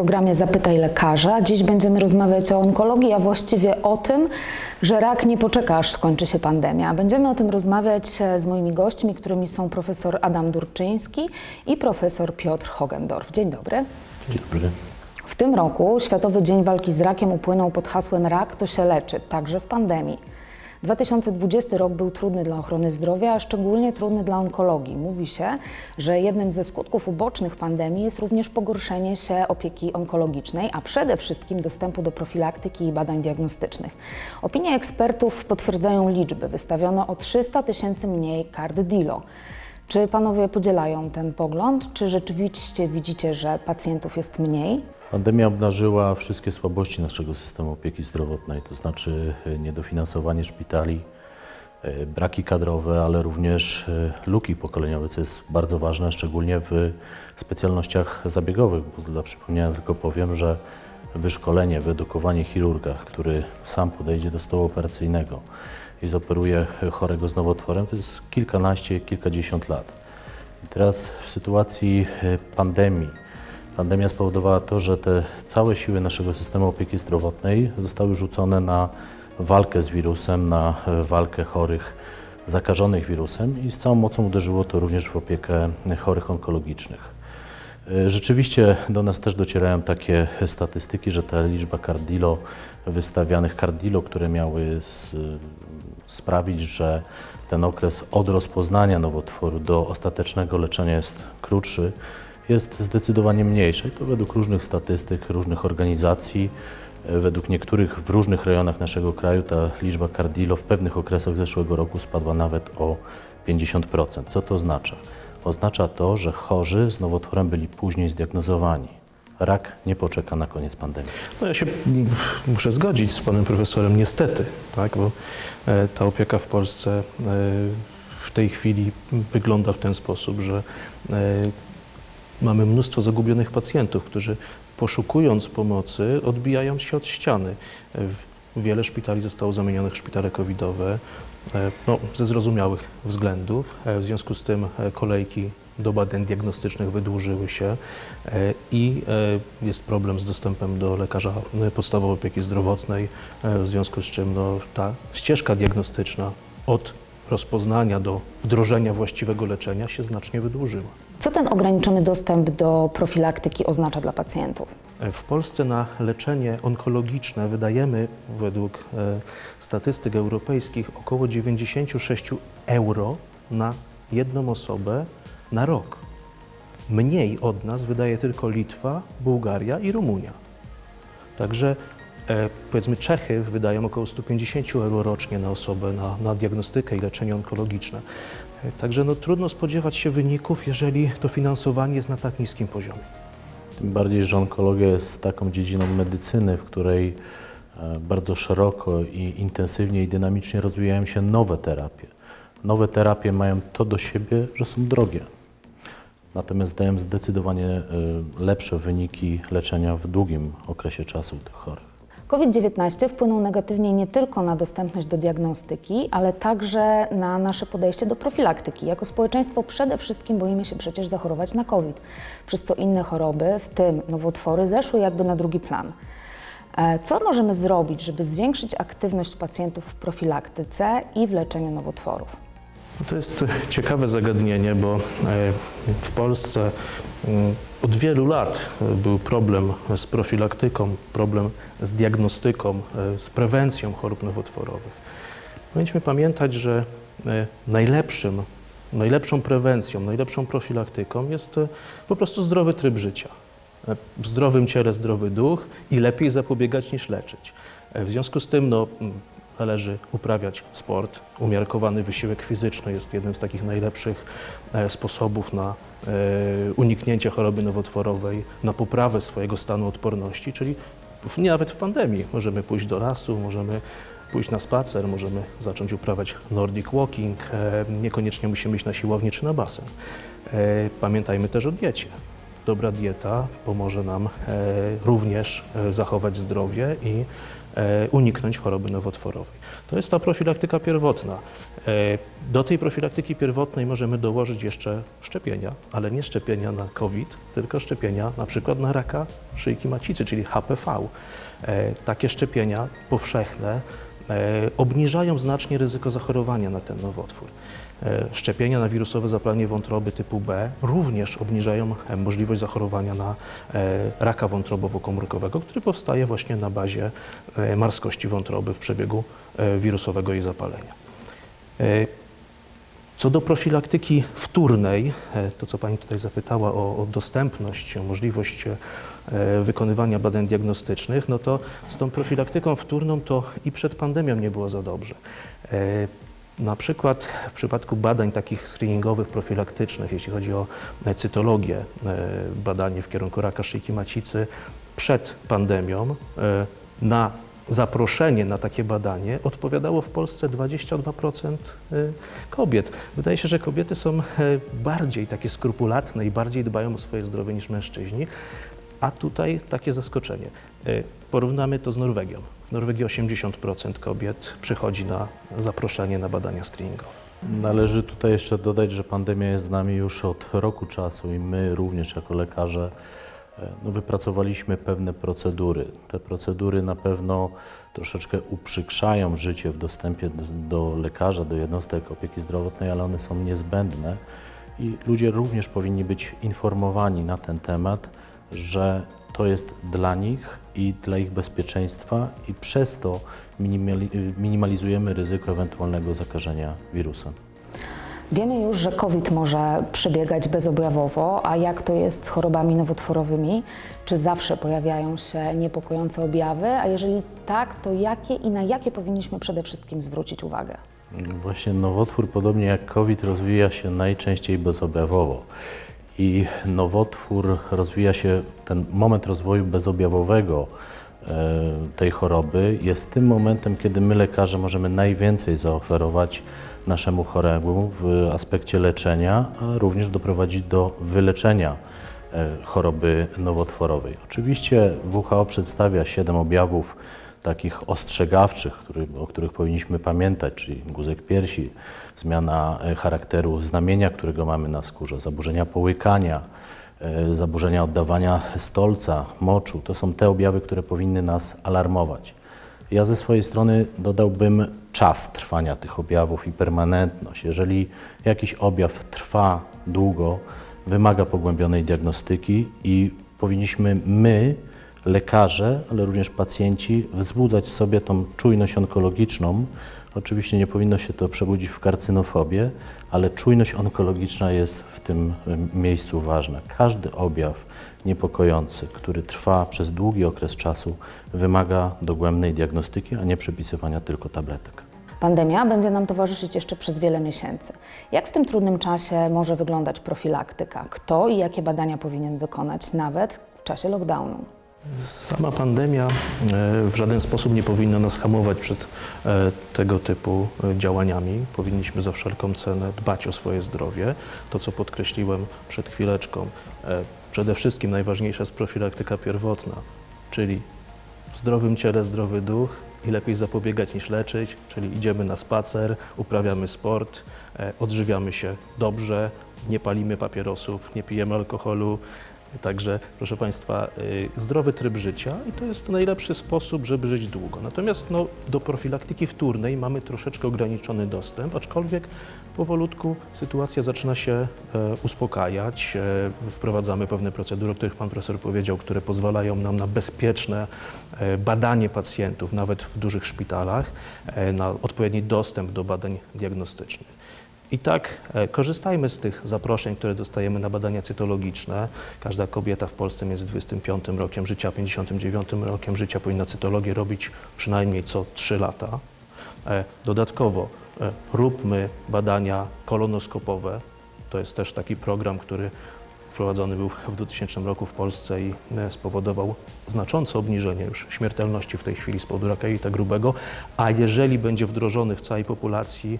Programie Zapytaj Lekarza. Dziś będziemy rozmawiać o onkologii, a właściwie o tym, że rak nie poczeka, aż skończy się pandemia. Będziemy o tym rozmawiać e, z moimi gośćmi, którymi są profesor Adam Durczyński i profesor Piotr Hogendorf. Dzień dobry. Dzień dobry. W tym roku Światowy Dzień Walki z Rakiem upłynął pod hasłem Rak to się leczy, także w pandemii. 2020 rok był trudny dla ochrony zdrowia, a szczególnie trudny dla onkologii. Mówi się, że jednym ze skutków ubocznych pandemii jest również pogorszenie się opieki onkologicznej, a przede wszystkim dostępu do profilaktyki i badań diagnostycznych. Opinie ekspertów potwierdzają liczby. Wystawiono o 300 tysięcy mniej kart DILO. Czy panowie podzielają ten pogląd? Czy rzeczywiście widzicie, że pacjentów jest mniej? Pandemia obnażyła wszystkie słabości naszego systemu opieki zdrowotnej, to znaczy e, niedofinansowanie szpitali, e, braki kadrowe, ale również e, luki pokoleniowe, co jest bardzo ważne, szczególnie w specjalnościach zabiegowych. Bo dla przypomnienia tylko powiem, że wyszkolenie, wyedukowanie chirurga, który sam podejdzie do stołu operacyjnego i zoperuje chorego z nowotworem, to jest kilkanaście, kilkadziesiąt lat. I teraz w sytuacji pandemii, pandemia spowodowała to, że te całe siły naszego systemu opieki zdrowotnej zostały rzucone na walkę z wirusem, na e, walkę chorych zakażonych wirusem i z całą mocą uderzyło to również w opiekę chorych onkologicznych. E, Rzeczywiście do nas też docierają takie statystyki, że ta liczba cardilo, wystawianych cardilo, które miały s- sprawić, że ten okres od rozpoznania nowotworu do ostatecznego leczenia jest krótszy, jest zdecydowanie mniejsza. I to według różnych statystyk, różnych organizacji, e, według niektórych w różnych rejonach naszego kraju ta liczba cardilo w pewnych okresach zeszłego roku spadła nawet o 50%. Co to oznacza? Oznacza to, że chorzy z nowotworem byli później zdiagnozowani. Rak nie poczeka na koniec pandemii. No ja się muszę zgodzić z panem profesorem, niestety, tak, bo e, ta opieka w Polsce e, w tej chwili wygląda w ten sposób, że mamy mnóstwo zagubionych pacjentów, którzy poszukując pomocy odbijają się od ściany. E, Wiele szpitali zostało zamienionych w szpitale covidowe, e, no, ze zrozumiałych względów. E, W związku z tym kolejki do badań diagnostycznych wydłużyły się i jest problem z dostępem do lekarza podstawowej opieki zdrowotnej, w związku z czym no, ta ścieżka diagnostyczna od rozpoznania do wdrożenia właściwego leczenia się znacznie wydłużyła. Co ten ograniczony dostęp do profilaktyki oznacza dla pacjentów? W Polsce na leczenie onkologiczne wydajemy według e, statystyk europejskich około 96 euro na jedną osobę na rok. Mniej od nas wydaje tylko Litwa, Bułgaria i Rumunia. Także e, powiedzmy Czechy wydają około 150 euro rocznie na osobę na, na diagnostykę i leczenie onkologiczne. Także no, trudno spodziewać się wyników, jeżeli to finansowanie jest na tak niskim poziomie. Tym bardziej, że onkologia jest taką dziedziną medycyny, w której e, bardzo szeroko i intensywnie i dynamicznie rozwijają się nowe terapie. Nowe terapie mają to do siebie, że są drogie. Natomiast dają zdecydowanie e, lepsze wyniki leczenia w długim okresie czasu tych chorych. COVID-19 wpłynął negatywnie nie tylko na dostępność do diagnostyki, ale także na nasze podejście do profilaktyki. Jako społeczeństwo przede wszystkim boimy się przecież zachorować na COVID, przez co inne choroby, w tym nowotwory, zeszły jakby na drugi plan. E, Co możemy zrobić, żeby zwiększyć aktywność pacjentów w profilaktyce i w leczeniu nowotworów? To jest ciekawe zagadnienie, bo e, w Polsce mm, od wielu lat e, był problem z profilaktyką, problem z diagnostyką, e, z prewencją chorób nowotworowych. Powinniśmy pamiętać, że e, najlepszym, najlepszą prewencją, najlepszą profilaktyką jest e, po prostu zdrowy tryb życia. E, W zdrowym ciele zdrowy duch i lepiej zapobiegać niż leczyć. E, W związku z tym no, należy uprawiać sport. Umiarkowany wysiłek fizyczny jest jednym z takich najlepszych e, sposobów na e, uniknięcie choroby nowotworowej, na poprawę swojego stanu odporności, czyli nie nawet w pandemii możemy pójść do lasu, możemy pójść na spacer, możemy zacząć uprawiać nordic walking, e, niekoniecznie musimy iść na siłownię czy na basen. Pamiętajmy też o diecie. Dobra dieta pomoże nam również zachować zdrowie i uniknąć choroby nowotworowej. To jest ta profilaktyka pierwotna. E, Do tej profilaktyki pierwotnej możemy dołożyć jeszcze szczepienia, ale nie szczepienia na COVID, tylko szczepienia na przykład na raka szyjki macicy, czyli HPV. E, Takie szczepienia powszechne e, obniżają znacznie ryzyko zachorowania na ten nowotwór. E, Szczepienia na wirusowe zapalenie wątroby typu B również obniżają e, możliwość zachorowania na e, raka wątrobowo-komórkowego, który powstaje właśnie na bazie e, marskości wątroby w przebiegu e, wirusowego jej zapalenia. E, Co do profilaktyki wtórnej, e, to co Pani tutaj zapytała o, o dostępność, o możliwość e, wykonywania badań diagnostycznych, no to z tą profilaktyką wtórną to i przed pandemią nie było za dobrze. E, Na przykład w przypadku badań takich screeningowych, profilaktycznych, jeśli chodzi o e, cytologię, e, badanie w kierunku raka szyjki macicy, przed pandemią e, na zaproszenie na takie badanie odpowiadało w Polsce 22% y, kobiet. Wydaje się, że kobiety są e, bardziej takie skrupulatne i bardziej dbają o swoje zdrowie niż mężczyźni, a tutaj takie zaskoczenie. Y, Porównamy to z Norwegią. W Norwegii 80% kobiet przychodzi na zaproszenie na badania screeningowe. Należy tutaj jeszcze dodać, że pandemia jest z nami już od roku czasu i my również jako lekarze e, no, wypracowaliśmy pewne procedury. Te procedury na pewno troszeczkę uprzykrzają życie w dostępie do, do lekarza, do jednostek opieki zdrowotnej, ale one są niezbędne i ludzie również powinni być informowani na ten temat, że to jest dla nich i dla ich bezpieczeństwa i przez to minimali- minimalizujemy ryzyko ewentualnego zakażenia wirusem. Wiemy już, że COVID może przebiegać bezobjawowo, a jak to jest z chorobami nowotworowymi? Czy zawsze pojawiają się niepokojące objawy? A jeżeli tak, to jakie i na jakie powinniśmy przede wszystkim zwrócić uwagę? Właśnie nowotwór, podobnie jak COVID, rozwija się najczęściej bezobjawowo. I nowotwór rozwija się, ten moment rozwoju bezobjawowego e, tej choroby jest tym momentem, kiedy my lekarze możemy najwięcej zaoferować naszemu choremu w aspekcie leczenia, a również doprowadzić do wyleczenia e, choroby nowotworowej. Oczywiście WHO przedstawia siedem objawów takich ostrzegawczych, który, o których powinniśmy pamiętać, czyli guzek piersi, zmiana e, charakteru znamienia, którego mamy na skórze, zaburzenia połykania, e, zaburzenia oddawania stolca, moczu. To są te objawy, które powinny nas alarmować. Ja ze swojej strony dodałbym czas trwania tych objawów i permanentność. Jeżeli jakiś objaw trwa długo, wymaga pogłębionej diagnostyki i powinniśmy my, lekarze, ale również pacjenci, wzbudzać w sobie tą czujność onkologiczną. Oczywiście nie powinno się to przebudzić w karcynofobię, ale czujność onkologiczna jest w tym miejscu ważna. Każdy objaw niepokojący, który trwa przez długi okres czasu, wymaga dogłębnej diagnostyki, a nie przepisywania tylko tabletek. Pandemia będzie nam towarzyszyć jeszcze przez wiele miesięcy. Jak w tym trudnym czasie może wyglądać profilaktyka? Kto i jakie badania powinien wykonać nawet w czasie lockdownu? Sama pandemia e, w żaden sposób nie powinna nas hamować przed e, tego typu e, działaniami. Powinniśmy za wszelką cenę dbać o swoje zdrowie. To, co podkreśliłem przed chwileczką, przede wszystkim najważniejsza jest profilaktyka pierwotna, czyli w zdrowym ciele zdrowy duch i lepiej zapobiegać niż leczyć, czyli idziemy na spacer, uprawiamy sport, odżywiamy się dobrze, nie palimy papierosów, nie pijemy alkoholu. Także, proszę Państwa, y, zdrowy tryb życia i to jest najlepszy sposób, żeby żyć długo. Natomiast no, do profilaktyki wtórnej mamy troszeczkę ograniczony dostęp, aczkolwiek powolutku sytuacja zaczyna się e, uspokajać. E, wprowadzamy pewne procedury, o których Pan Profesor powiedział, które pozwalają nam na bezpieczne e, badanie pacjentów, nawet w dużych szpitalach, na odpowiedni dostęp do badań diagnostycznych. I tak e, korzystajmy z tych zaproszeń, które dostajemy na badania cytologiczne. Każda kobieta w Polsce między 25 rokiem życia a 59 rokiem życia powinna cytologię robić przynajmniej co 3 lata. E, Dodatkowo e, róbmy badania kolonoskopowe. To jest też taki program, który wprowadzony był w 2000 roku w Polsce i spowodował znaczące obniżenie już śmiertelności w tej chwili z powodu raka jelita grubego, a jeżeli będzie wdrożony w całej populacji,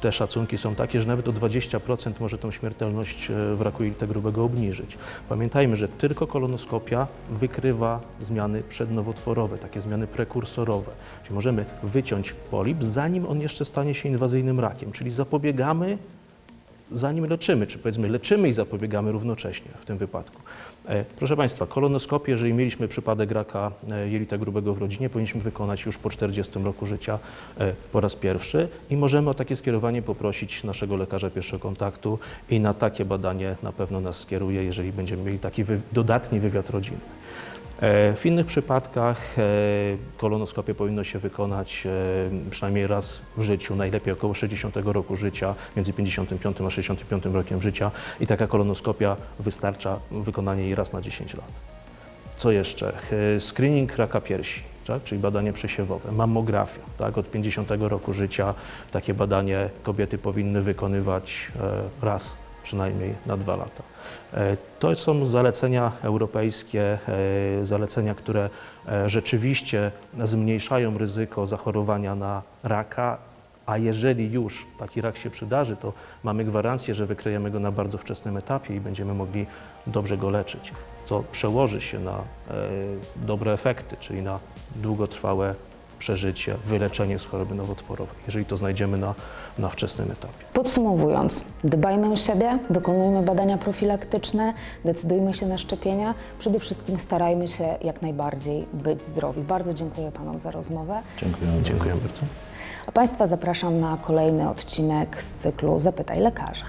te szacunki są takie, że nawet o 20% może tą śmiertelność e, w raku jelita grubego obniżyć. Pamiętajmy, że tylko kolonoskopia wykrywa zmiany przednowotworowe, takie zmiany prekursorowe. Czyli możemy wyciąć polip, zanim on jeszcze stanie się inwazyjnym rakiem, czyli zapobiegamy zanim leczymy, czy powiedzmy leczymy i zapobiegamy równocześnie w tym wypadku. E, Proszę Państwa, kolonoskopię, jeżeli mieliśmy przypadek raka e, jelita grubego w rodzinie, powinniśmy wykonać już po 40 roku życia e, po raz pierwszy i możemy o takie skierowanie poprosić naszego lekarza pierwszego kontaktu i na takie badanie na pewno nas skieruje, jeżeli będziemy mieli taki wy- dodatni wywiad rodzinny. E, W innych przypadkach e, kolonoskopię powinno się wykonać e, przynajmniej raz w życiu, najlepiej około 60 roku życia, między 55 a 65 rokiem życia i taka kolonoskopia wystarcza wykonanie jej raz na 10 lat. Co jeszcze? Screening raka piersi, tak? czyli badanie przesiewowe, mammografia. Tak? Od 50 roku życia takie badanie kobiety powinny wykonywać raz przynajmniej na dwa lata. E, To są zalecenia europejskie, e, zalecenia, które e, rzeczywiście zmniejszają ryzyko zachorowania na raka, a jeżeli już taki rak się przydarzy, to mamy gwarancję, że wykryjemy go na bardzo wczesnym etapie i będziemy mogli dobrze go leczyć, co przełoży się na dobre efekty, czyli na długotrwałe przeżycie, wyleczenie z choroby nowotworowej, jeżeli to znajdziemy na, na wczesnym etapie. Podsumowując, dbajmy o siebie, wykonujmy badania profilaktyczne, decydujmy się na szczepienia. Przede wszystkim starajmy się jak najbardziej być zdrowi. Bardzo dziękuję Panom za rozmowę. Dziękuję. Dziękuję bardzo. A Państwa zapraszam na kolejny odcinek z cyklu Zapytaj lekarza.